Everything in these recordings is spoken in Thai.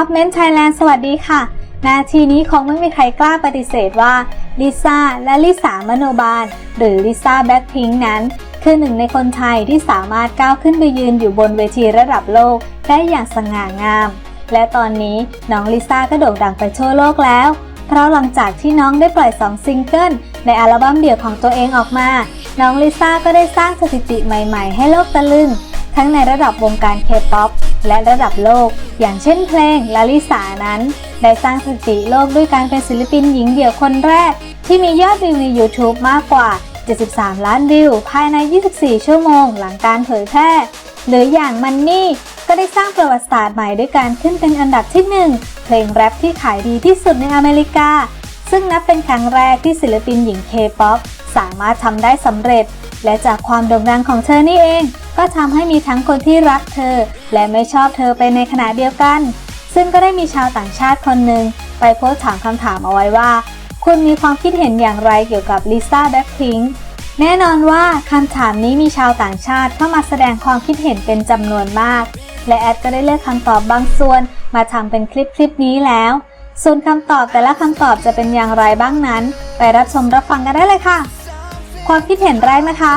ช็อปเม้นไทยแลนด์สวัสดีค่ะ นาทีนี้คงไม่มีใครกล้าปฏิเสธว่าลิซ่าและลิสามโนบาล หรือลิซ่าแบ็คพิงนั้น คือหนึ่งในคนไทยที่สามารถก้าวขึ้นไปยืนอยู่บนเวทีระดับโลกได้อย่างสง่างาม และตอนนี้น้องลิซ่าก็โด่งดังไปทั่วโลกแล้ว เพราะหลังจากที่น้องได้ปล่อย 2 ซิงเกิลในอัลบั้มเดี่ยวของตัวเองออกมา น้องลิซ่าก็ได้สร้างสถิติใหม่ ๆ ให้โลกตะลึงทั้งในระดับวงการเคป๊อป และระดับโลก อย่างเช่นเพลงลาลิสานั้น ได้สร้างสถิติโลกด้วยการเป็นศิลปินหญิงเดี่ยวคนแรก ที่มียอดวิวใน YouTube มากกว่า 73 ล้านวิว ภายใน 24 ชั่วโมงหลังการเผยแพร่ หรืออย่างมันนี่ก็ได้สร้างประวัติศาสตร์ใหม่ด้วยการขึ้นเป็นอันดับที่ 1 เพลงแรปที่ขายดีที่สุดในอเมริกา ซึ่งนับเป็นครั้งแรกที่ศิลปินหญิงเคป๊อปสามารถทำได้สำเร็จ และจากความโด่งดังของเธอนี่เอง ก็ทำให้มีทั้งคนที่รักเธอ และไม่ชอบเธอไปในขณะเดียวกัน ซึ่งก็ได้มีชาวต่างชาติคนหนึ่งไปโพสต์ถามคำถามเอาไว้ว่า คุณมีความคิดเห็นอย่างไรเกี่ยวกับลิซ่าแบ็คพิงค์แน่นอนว่าคำถามนี้มีชาวต่างชาติเข้ามาแสดงความคิดเห็นเป็นจำนวนมาก และแอดก็ได้เลือกคำตอบบางส่วน มาทำเป็นคลิปคลิปนี้แล้ว ส่วนคำตอบแต่ละคำตอบจะเป็นอย่างไรบ้างนั้น ไปรับชมรับฟังกันได้เลยค่ะ ความคิดเห็นแรกนะคะ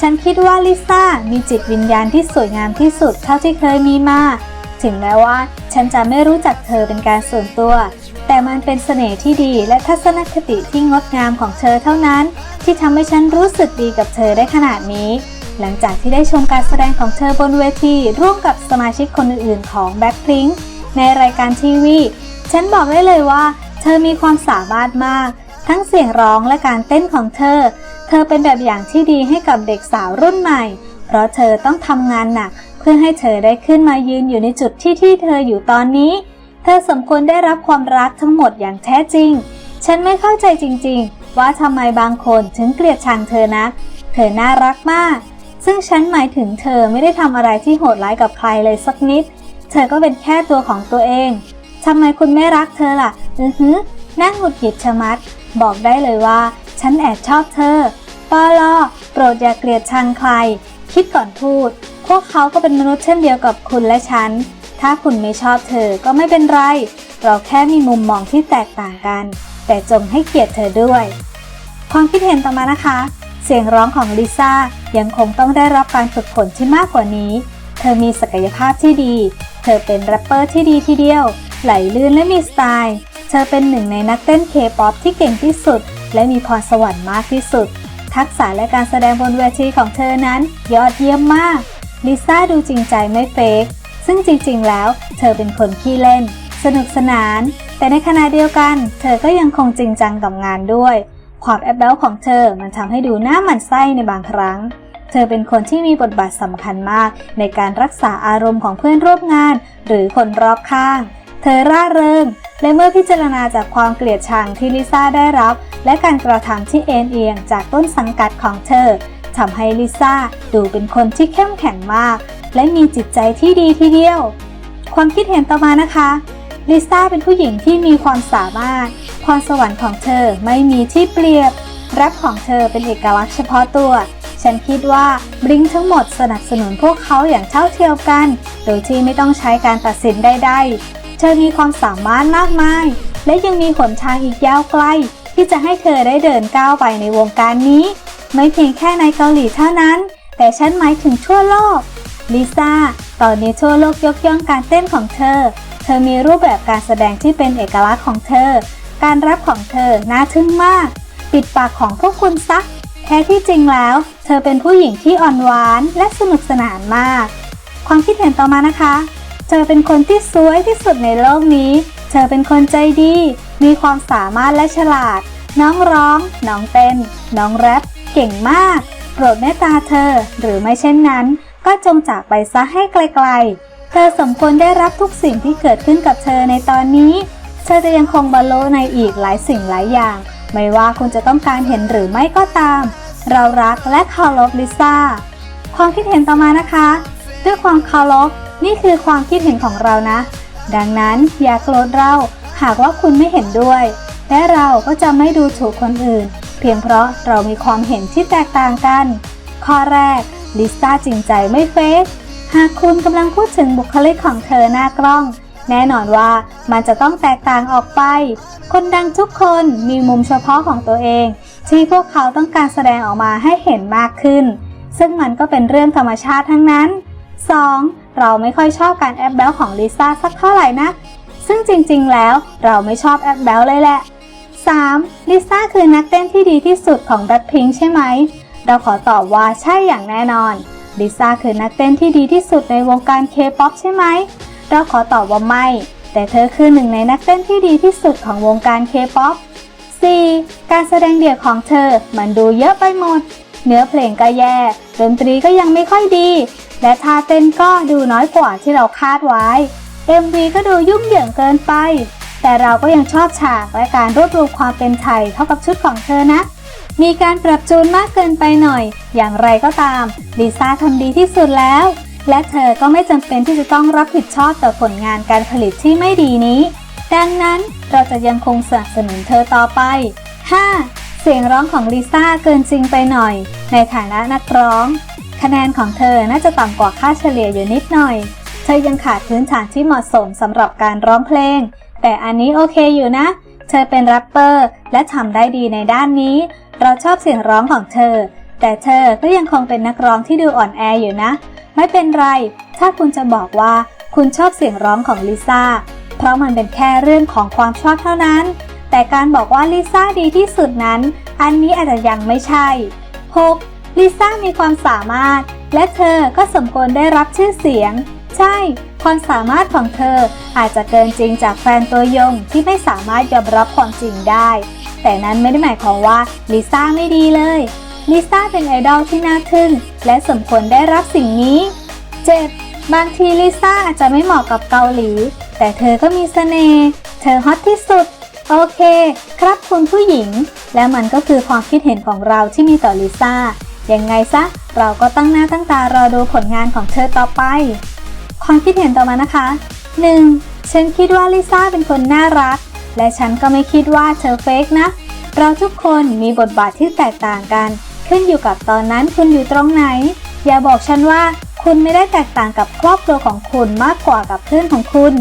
ฉันคิดว่าลิซ่ามีจิตวิญญาณที่สวยงามที่สุดเท่าที่เคยมีมา ถึงแม้ว่าฉันจะไม่รู้จักเธอเป็นการส่วนตัว แต่มันเป็นเสน่ห์ที่ดีและทัศนคติที่งดงามของเธอเท่านั้น ที่ทำให้ฉันรู้สึกดีกับเธอได้ขนาดนี้ หลังจากที่ได้ชมการแสดงของเธอบนเวทีร่วมกับสมาชิกคนอื่นๆของ Blackpink ในรายการทีวี ฉันบอกได้เลยว่า เธอมีความสามารถมาก ทั้งเสียงร้องและการเต้นของเธอ เธอเป็นแบบอย่างที่ดีให้กับเด็กสาวรุ่นใหม่ เพราะเธอต้องทำงานหนัก เพื่อให้เธอได้ขึ้นมายืนอยู่ในจุดที่ที่เธออยู่ตอนนี้ เธอสมควรได้รับความรักทั้งหมดอย่างแท้จริง ฉันไม่เข้าใจจริง ๆ ว่าทำไมบางคนถึงเกลียดชังเธอนัก เธอน่ารักมาก ซึ่งฉันหมายถึงเธอไม่ได้ทำอะไรที่โหดร้ายกับใครเลยสักนิด เธอก็เป็นแค่ตัวของตัวเองทำไมคุณไม่รักเธอล่ะ อือฮึนั่งหงุดหงิดชะมัด บอกได้เลยว่า ฉันแอบชอบเธอปอลอโปรดอย่าเกลียดชังใคร คิดก่อนพูด พวกเขาก็เป็นมนุษย์เช่นเดียวกับคุณและฉัน ถ้าคุณไม่ชอบเธอก็ไม่เป็นไร เราแค่มีมุมมองที่แตกต่างกัน แต่จงให้เกียรติเธอด้วย ความคิดเห็นต่อมานะคะ เสียงร้องของลิซ่ายังคงต้องได้รับการฝึกฝนที่มากกว่านี้ เธอมีศักยภาพที่ดี เธอเป็นแรปเปอร์ที่ดีทีเดียว ไหลลื่นและมีสไตล์ ธอเป็นหนึ่งในนักเต้นเคป๊อปที่เก่งที่สุด และมีพรสวรรค์มากที่สุด ทักษะและการแสดงบนเวทีของเธอนั้น ยอดเยี่ยมมาก ลิซ่าดูจริงใจไม่เฟกซึ่งจริงๆ แล้ว เธอเป็นคนขี้เล่น สนุกสนาน แต่ในขณะเดียวกัน เธอก็ยังคงจริงจังกับงานด้วย ความแอบแบลของเธอมันทำให้ดูหน้าหมันไส้ในบางครั้ง เธอเป็นคนที่มีบทบาทสำคัญมาก ในการรักษาอารมณ์ของเพื่อนร่วมงาน หรือคนรอบข้าง เธอร่าเริง และเมื่อพิจารณาจากความเกลียดชังที่ลิซ่าได้รับ และการกระทำที่เอ็นเอียงจากต้นสังกัดของเธอทำให้ลิซ่าดูเป็นคนที่เข้มแข็งมาก และมีจิตใจที่ดีทีเดียว ความคิดเห็นต่อมานะคะลิซ่าเป็นผู้หญิงที่มีความสามารถ พรสวรรค์ของเธอไม่มีที่เปรียบแรปของเธอเป็นเอกลักษณ์เฉพาะตัว ฉันคิดว่าบลิงทั้งหมดสนับสนุนพวกเขาอย่างเท่าเทียมกัน โดยที่ไม่ต้องใช้การตัดสินใดๆ ธอมีความสามารถมากมาย และยังมีหนทางอีกยาวไกล ที่จะให้เธอได้เดินก้าวไปในวงการนี้ ไม่เพียงแค่ในเกาหลีเท่านั้น แต่ฉันหมายถึงทั่วโลกลิซ่าตอนนี้ทั่วโลกยกย่องการเต้นของเธอ เธอมีรูปแบบการแสดงที่เป็นเอกลักษณ์ของเธอ การรับของเธอน่าทึ่งมาก ปิดปากของพวกคุณซัก แท้ที่จริงแล้ว เธอเป็นผู้หญิงที่อ่อนหวานและสนุกสนานมาก ความคิดเห็นต่อมานะคะ เธอเป็นคนที่สวยที่สุดในโลกนี้ เธอเป็นคนใจดี มีความสามารถและฉลาด น้องร้อง น้องเต้น น้องแรป เก่งมาก โปรดเมตตาเธอ หรือไม่เช่นนั้น ก็จงจากไปซะให้ไกลๆ เธอสมควรได้รับทุกสิ่งที่เกิดขึ้นกับเธอในตอนนี้ เธอจะยังคงบรรลุในอีกหลายสิ่งหลายอย่าง ไม่ว่าคุณจะต้องการเห็นหรือไม่ก็ตาม เรารักและเคารพลิซ่า ความคิดเห็นต่อมานะคะ ด้วยความเคารพ นี่คือความคิดเห็นของเรานะ ดังนั้นอย่าโกรธเราหากว่าคุณไม่เห็นด้วย และเราก็จะไม่ดูถูกคนอื่น เพียงเพราะเรามีความเห็นที่แตกต่างกัน ข้อแรกลิซ่าจริงใจไม่เฟกหากคุณกำลังพูดถึงบุคลิกของเธอหน้ากล้อง แน่นอนว่ามันจะต้องแตกต่างออกไป คนดังทุกคนมีมุมเฉพาะของตัวเอง ที่พวกเขาต้องการแสดงออกมาให้เห็นมากขึ้น ซึ่งมันก็เป็นเรื่องธรรมชาติทั้งนั้น 2. เราไม่ค่อยชอบการแอปแบลของลิซ่าสักเท่าไหร่นะ ซึ่งจริงๆ แล้วเราไม่ชอบแอปแบลเลยแหละ 3. ลิซ่าคือนักเต้นที่ดีที่สุดของ Blackpink ใช่ไหม เราขอตอบว่าใช่อย่างแน่นอน ลิซ่าคือนักเต้นที่ดีที่สุดในวงการ K-POP ใช่ไหม เราขอตอบว่าไม่ แต่เธอคือหนึ่งในนักเต้นที่ดีที่สุดของวงการ K-POP 4. การแสดงเดี่ยวของเธอมันดูเยอะไปหมด เนื้อเพลงก็แย่ ดนตรีก็ยังไม่ค่อยดี และท่าเต้นก็ดูน้อยกว่าที่เราคาดไว้ MV ก็ดูยุ่งเหยิงเกินไป แต่เราก็ยังชอบฉากและการรวบรวมความเป็นไทยเท่ากับชุดของเธอนะ มีการปรับจูนมากเกินไปหน่อย อย่างไรก็ตามลิซ่าทำดีที่สุดแล้ว และเธอก็ไม่จำเป็นที่จะต้องรับผิดชอบต่อผลงานการผลิตที่ไม่ดีนี้ ดังนั้นเราจะยังคงสนับสนุนเธอต่อไป 5. เสียงร้องของลิซ่าเกินจริงไปหน่อย ในฐานะนักร้อง คะแนนของเธอน่าจะต่ำกว่าค่าเฉลี่ยอยู่นิดหน่อย เธอยังขาดพื้นฐานที่เหมาะสมสำหรับการร้องเพลง แต่อันนี้โอเคอยู่นะ เธอเป็นแรปเปอร์และทำได้ดีในด้านนี้ เราชอบเสียงร้องของเธอ แต่เธอก็ยังคงเป็นนักร้องที่ดูอ่อนแออยู่นะ ไม่เป็นไร ถ้าคุณจะบอกว่าคุณชอบเสียงร้องของลิซ่า เพราะมันเป็นแค่เรื่องของความชอบเท่านั้น แต่การบอกว่าลิซ่าดีที่สุดนั้น อันนี้อาจจะยังไม่ใช่ 6. ลิซ่ามีความสามารถ และเธอก็สมควรได้รับชื่อเสียง ใช่ ความสามารถของเธออาจจะเกินจริงจากแฟนตัวยงที่ไม่สามารถยอมรับความจริงได้ แต่นั้นไม่ได้หมายความว่าลิซ่าไม่ดีเลย ลิซ่าเป็นไอดอลที่น่าทึ่งและสมควรได้รับสิ่งนี้ 7. บางทีลิซ่าอาจจะไม่เหมาะกับเกาหลี แต่เธอก็มีเสน่ห์ เธอฮอตที่สุดโอเค ครับคุณผู้หญิง และมันก็คือความคิดเห็นของเราที่มีต่อลิซ่า ยังไงซะ เราก็ตั้งหน้าตั้งตารอดูผลงานของเธอต่อไป ความคิดเห็นต่อมานะคะ 1. ฉันคิดว่าลิซ่าเป็นคนน่ารัก และฉันก็ไม่คิดว่าเธอเฟกนะ เราทุกคนมีบทบาทที่แตกต่างกัน ขึ้นอยู่กับตอนนั้นคุณอยู่ตรงไหน อย่าบอกฉันว่าคุณไม่ได้แตกต่างกับครอบครัวของคุณมากกว่ากับเพื่อนของคุณ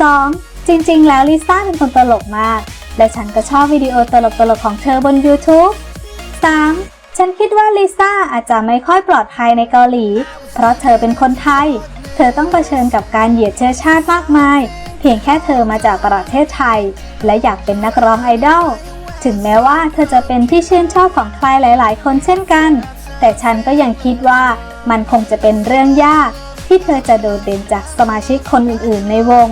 2. จริงๆ แล้วลิซ่าเป็นคนตลกมาก และฉันก็ชอบวิดีโอตลกๆของเธอบน YouTube 3. ฉันคิดว่าลิซ่าอาจจะไม่ค่อยปลอดภัยในเกาหลี เพราะเธอเป็นคนไทย เธอต้องเผชิญกับการเหยียดเชื้อชาติมากมาย เพียงแค่เธอมาจากประเทศไทย และอยากเป็นนักร้องไอดอล ถึงแม้ว่าเธอจะเป็นที่ชื่นชอบของใครหลาย ๆ คนเช่นกัน แต่ฉันก็ยังคิดว่ามันคงจะเป็นเรื่องยาก ที่เธอจะโดดเด่นจากสมาชิกคนอื่น ๆ ในวง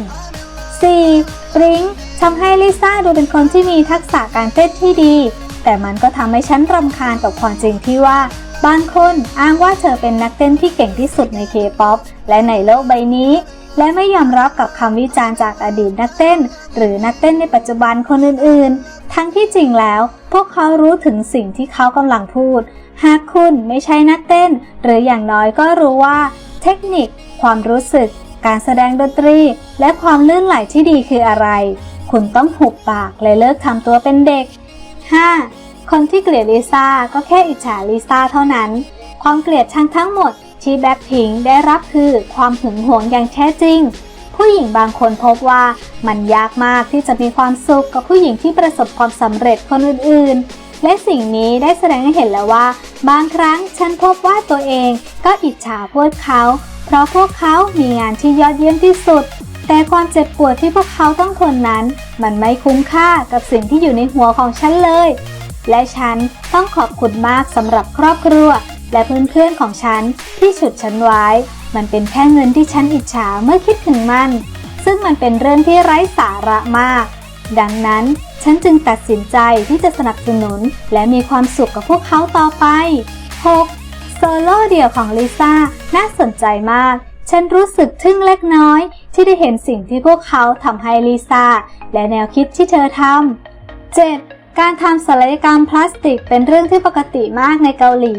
4. ปริงทำให้ลิซ่าดูเป็นคนที่มีทักษะการเต้นที่ดี แต่มันก็ทำให้ฉันรำคาญกับความจริงที่ว่าบางคนอ้างว่าเธอเป็นนักเต้นที่เก่งที่สุดในเคป๊อปและในโลกใบนี้ และไม่ยอมรับกับคำวิจารณ์จากอดีตนักเต้น หรือนักเต้นในปัจจุบันคนอื่นๆ ทั้งที่จริงแล้ว พวกเขารู้ถึงสิ่งที่เขากำลังพูด หากคุณไม่ใช่นักเต้น หรืออย่างน้อยก็รู้ว่า เทคนิค ความรู้สึก การแสดงดนตรี และความลื่นไหลที่ดีคืออะไร คุณต้องหุบปากและเลิกทำตัวเป็นเด็ก 5. คนที่เกลียดลิซ่าก็แค่อิจฉาลิซ่าเท่านั้น ความเกลียดชังทั้งหมดที่แบ็คพิงได้รับคือความหึงหวงอย่างแท้จริง ผู้หญิงบางคนพบว่ามันยากมากที่จะมีความสุขกับผู้หญิงที่ประสบความสำเร็จคนอื่นๆ และสิ่งนี้ได้แสดงให้เห็นแล้วว่า บางครั้งฉันพบว่าตัวเองก็อิจฉาพวกเขา เพราะพวกเขามีงานที่ยอดเยี่ยมที่สุด แต่ความเจ็บปวดที่พวกเขาต้องทนนั้น มันไม่คุ้มค่ากับสิ่งที่อยู่ในหัวของฉันเลย และฉันต้องขอบคุณมากสำหรับครอบครัว และเพื่อนๆของฉันที่ฉุดฉันไว้ มันเป็นแค่เงินที่ฉันอิจฉาเมื่อคิดถึงมัน ซึ่งมันเป็นเรื่องที่ไร้สาระมาก ดังนั้นฉันจึงตัดสินใจที่จะสนับสนุน และมีความสุขกับพวกเขาต่อไป 6. โซโล่เดี่ยวของลิซ่าน่าสนใจมาก ฉันรู้สึกทึ่งเล็กน้อย ที่ได้เห็นสิ่งที่พวกเขาทำให้ลิซ่าและแนวคิดที่เธอทำ 7. การทำศัลยกรรมพลาสติกเป็นเรื่องที่ปกติมากในเกาหลี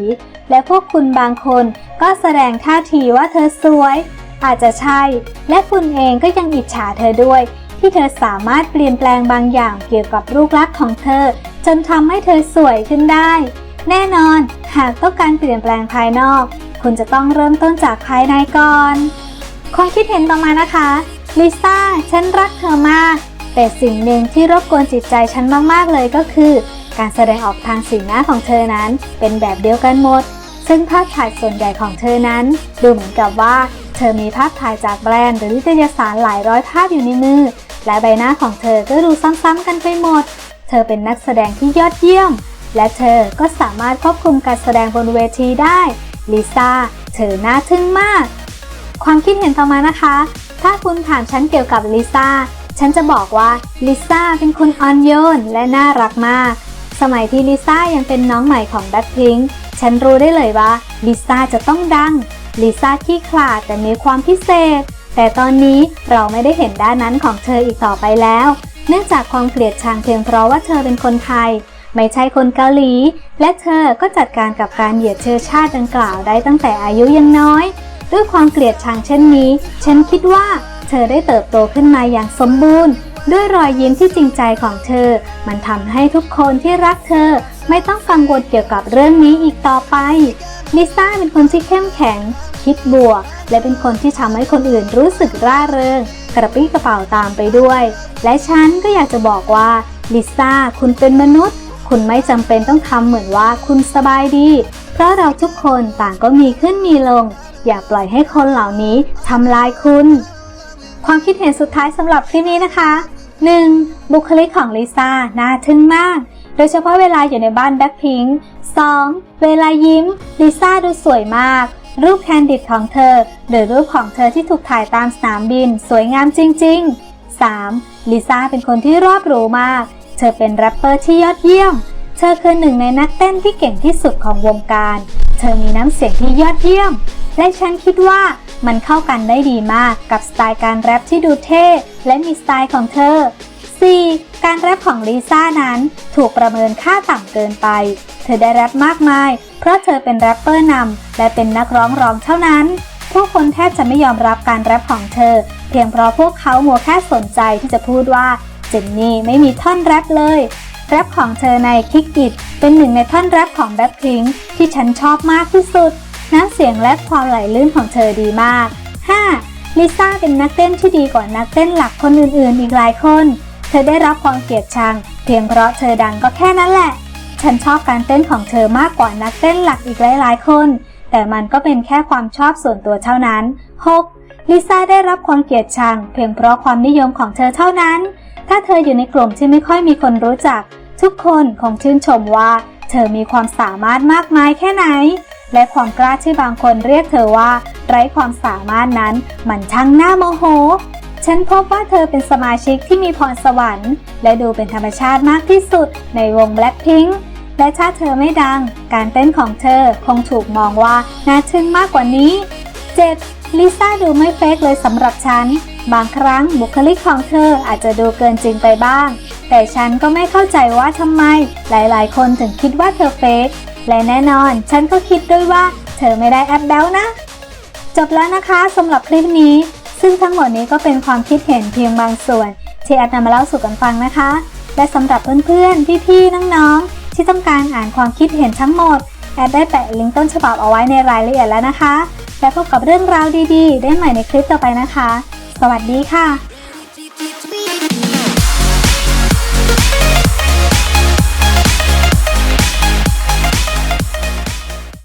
และพวกคุณบางคนก็แสดงท่าทีว่าเธอสวย อาจจะใช่ และคุณเองก็ยังอิจฉาเธอด้วย ที่เธอสามารถเปลี่ยนแปลงบางอย่างเกี่ยวกับรูปลักษณ์ของเธอ จนทำให้เธอสวยขึ้นได้ แน่นอน หากต้องการเปลี่ยนแปลงภายนอก คุณจะต้องเริ่มต้นจากภายในก่อน ความคิดเห็นต่อมานะคะ ลิซ่า ฉันรักเธอมาก แต่สิ่งหนึ่งที่รบกวนจิตใจฉันมาก ๆ เลยก็คือ การแสดงออกทางสีหน้าของเธอนั้น เป็นแบบเดียวกันหมด ซึ่งภาพถ่ายส่วนใหญ่ของเธอนั้น ดูเหมือนกับว่า เธอมีภาพถ่ายจากแบรนด์หรือนิตยสารหลายร้อยภาพอยู่ในมือ และใบหน้าของเธอก็ดูซ้ำๆกันไปหมด เธอเป็นนักแสดงที่ยอดเยี่ยม และเธอก็สามารถควบคุมการแสดงบนเวทีได้ ลิซ่า เธอน่าทึ่งมาก ความคิดเห็นต่อมานะคะ ถ้าคุณถามฉันเกี่ยวกับลิซ่า ฉันจะบอกว่าลิซ่าเป็นคนอ่อนโยนและน่ารักมาก สมัยที่ลิซ่ายังเป็นน้องใหม่ของแบ็คพิงค์ฉันรู้ได้เลยว่าลิซ่าจะต้องดัง ลิซ่าขี้ขลาดแต่มีความพิเศษ แต่ตอนนี้เราไม่ได้เห็นด้านนั้นของเธออีกต่อไปแล้ว เนื่องจากความเกลียดชังเพียงเพราะว่าเธอเป็นคนไทย ไม่ใช่คนเกาหลี และเธอก็จัดการกับการเหยียดเชื้อชาติดังกล่าวได้ตั้งแต่อายุยังน้อย ด้วยความเกลียดชังเช่นนี้ ฉันคิดว่าเธอได้เติบโตขึ้นมาอย่างสมบูรณ์ ด้วยรอยยิ้มที่จริงใจของเธอ มันทำให้ทุกคนที่รักเธอไม่ต้องกังวลเกี่ยวกับเรื่องนี้อีกต่อไป ลิซ่าเป็นคนที่เข้มแข็ง คิดบวก และเป็นคนที่ทำให้คนอื่นรู้สึกร่าเริง กระปี้กระเป๋าตามไปด้วย และฉันก็อยากจะบอกว่าลิซ่าคุณเป็นมนุษย์ คุณไม่จำเป็นต้องทำเหมือนว่าคุณสบายดี เพราะเราทุกคนต่างก็มีขึ้นมีลง อย่าปล่อยให้คนเหล่านี้ทำลายคุณ ความคิดเห็นสุดท้ายสำหรับคลิปนี้นะคะ 1. บุคลิกของลิซ่าน่าทึ่งมาก โดยเฉพาะเวลาอยู่ในบ้านแบ็คพิงค์ 2. เวลายิ้มลิซ่าดูสวยมาก รูปแคนดิดของเธอ หรือรูปของเธอที่ถูกถ่ายตามสนามบิน สวยงามจริง ๆ 3. ลิซ่าเป็นคนที่รอบรู้มาก เธอเป็นแรปเปอร์ที่ยอดเยี่ยม เธอคือหนึ่งในนักเต้นที่เก่งที่สุดของวงการ เธอมีน้ำเสียงที่ยอดเยี่ยม และฉันคิดว่ามันเข้ากันได้ดีมากกับสไตล์การแรปที่ดูเท่ และมีสไตล์ของเธอ 4. การแรปของลิซ่านั้นถูกประเมินค่าต่ำเกินไป เธอได้แรปมากมาย เพราะเธอเป็นแรปเปอร์นำและเป็นนักร้องรองเท่านั้น ผู้คนแทบจะไม่ยอมรับการแรปของเธอ เพียงเพราะพวกเขามัวแค่สนใจที่จะพูดว่าเจนนี่ไม่มีท่อนแรปเลยแรปของเธอในคิกอิดเป็นหนึ่งในท่อนแรปของแบ็คพิงที่ฉันชอบมากที่สุด น้ำเสียงและความไหลลื่นของเธอดีมาก 5. ลิซ่าเป็นนักเต้นที่ดีกว่านักเต้นหลักคนอื่นๆ อีกหลายคน เธอได้รับความเกลียดชัง เพียงเพราะเธอดังก็แค่นั้นแหละ ฉันชอบการเต้นของเธอมากกว่านักเต้นหลักอีกหลายๆ คน แต่มันก็เป็นแค่ความชอบส่วนตัวเท่านั้น 6. ลิซ่าได้รับความเกลียดชัง เพียงเพราะความนิยมของเธอเท่านั้น ถ้าเธออยู่ในกลุ่มที่ไม่ค่อยมีคนรู้จัก ทุกคนคงชื่นชมว่า เธอมีความสามารถมากมายแค่ไหน และความกล้าที่บางคนเรียกเธอว่า ไร้ความสามารถนั้น มันช่างน่าโมโห ฉันพบว่าเธอเป็นสมาชิกที่มีพรสวรรค์ และดูเป็นธรรมชาติมากที่สุดในวง Blackpink และถ้าเธอไม่ดัง การเต้นของเธอคงถูกมองว่าน่าทึ่งมากกว่านี้ 7. ลิซ่าดูไม่เฟกเลยสำหรับฉัน บางครั้งบุคลิกของเธออาจจะดูเกินจริงไปบ้าง แต่ฉันก็ไม่เข้าใจว่าทำไม หลายๆ คนถึงคิดว่าเธอเฟก และแน่นอน ฉันก็คิดด้วยว่าเธอไม่ได้แอปแบลนะ จบแล้วนะคะสำหรับคลิปนี้ ซึ่งทั้งหมดนี้ก็เป็นความคิดเห็นเพียงบางส่วน ที่แอดนำมาเล่าสู่กันฟังนะคะ และสำหรับเพื่อนๆ พี่ๆ น้องๆ ที่ต้องการอ่านความคิดเห็นทั้งหมด แอดได้แปะลิงก์ต้นฉบับเอาไว้ในรายละเอียดแล้วนะคะ และพบกับเรื่องราวดีๆ ได้ใหม่ในคลิปต่อไปนะคะ สวัสดีค่ะ